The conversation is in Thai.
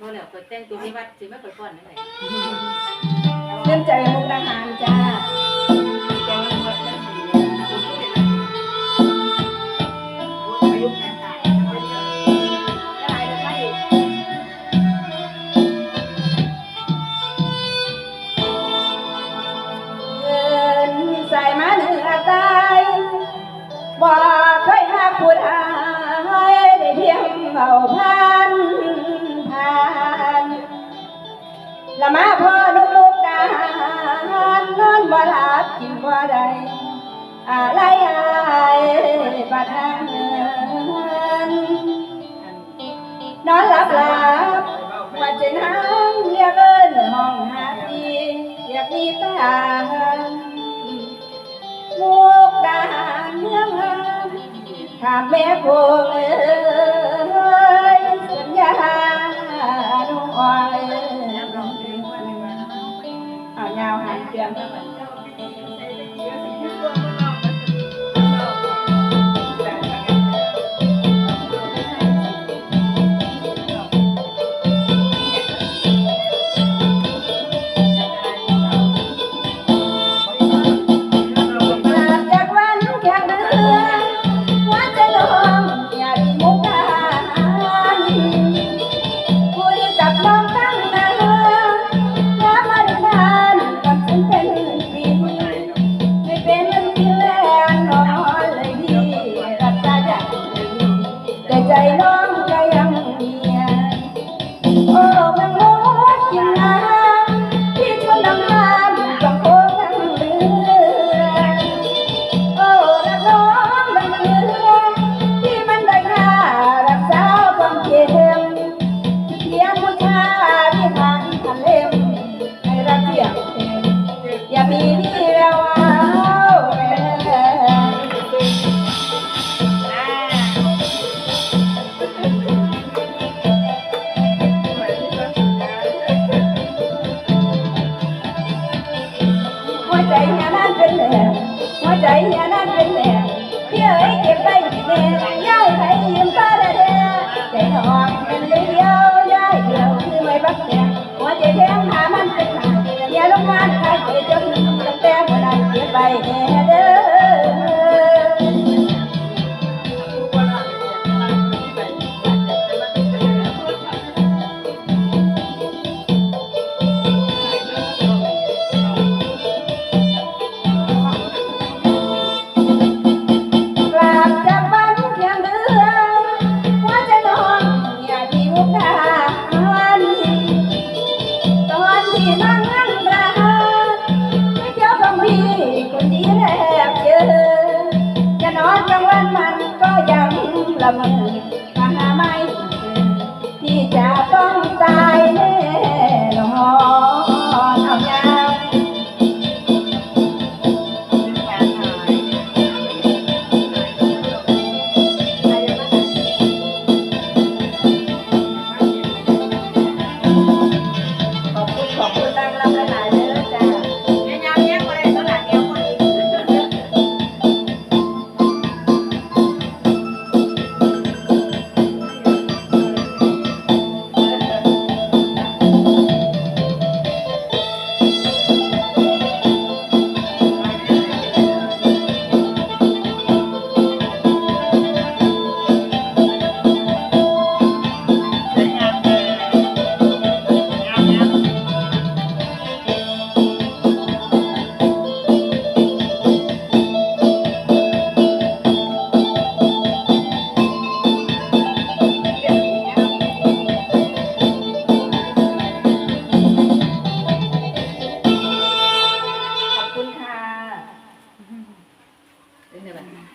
บ่แล้วข่อยแต่งตัวที่วัดสิมาข่อยป้อนนั่นแหละเริ่มใจมุกดาหารจ้าแกงมันบ่ได้ดีอาเงินใสมาเหนือตายบ่เคยหาผู้ใดได้เพียงเอาพัน ละมาพ่อลูกลูกดาหารนอนบ่หลับกินบ่ได้อะไรอายบัดนั้นนอนหลับหลับว่าจะนั่งเรียกเอิ้นห้องหาทีเรียกมีตามุกดาเมืองงามข้ามแม่โคงเอ้ายาวหางเตียง หัวใจอย่านั่นเป็นแหลมหัวใจอย่านั่นเป็นแหลมพี่เอ๋ยเก็บไว้แน่ย้ายไปยืมตาแด่ใจหอกเป็นเดียวย้ายเดียวคือไม่บักแตงหัวใจแทงหามันเป็นหาอย่าลงมานใครเจจนตั้งแต่บ่ได้เก็บไว้แน่เด้อ จ